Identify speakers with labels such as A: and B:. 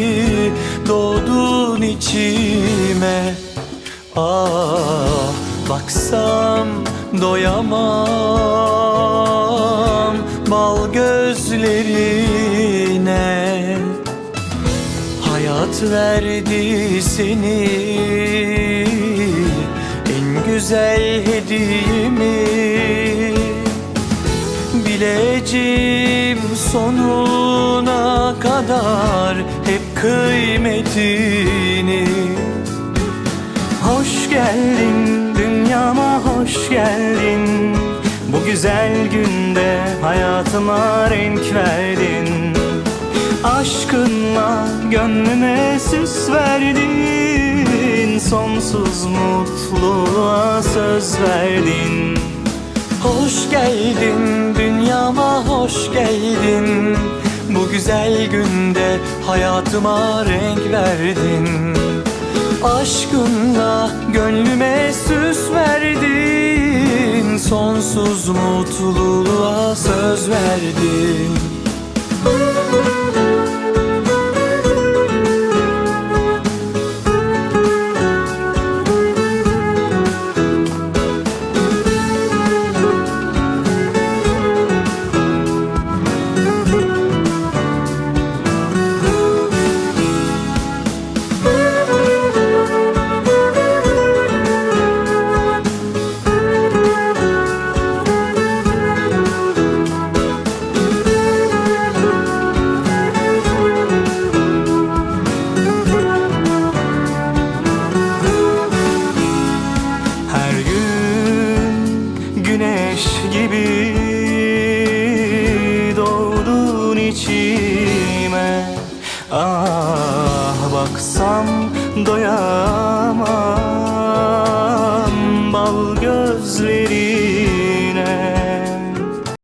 A: gibi doğdun içime. Ah baksam doyamam bal gözlerine. Hayat verdi seni en güzel hediyemi. Bileceğim sonu kadar Hep kıymetini.
B: Hoş geldin dünyama hoş geldin. Bu güzel günde hayatıma renk verdin. Aşkınla gönlüme süs verdin. Sonsuz mutluluğa söz verdin.
A: Hoş geldin dünyama hoş geldin Güzel günde hayatıma renk verdin. Aşkınla gönlüme süs verdin. Sonsuz mutluluğa söz verdin.
B: Her gibi doğdun içime. Ah baksam doyamam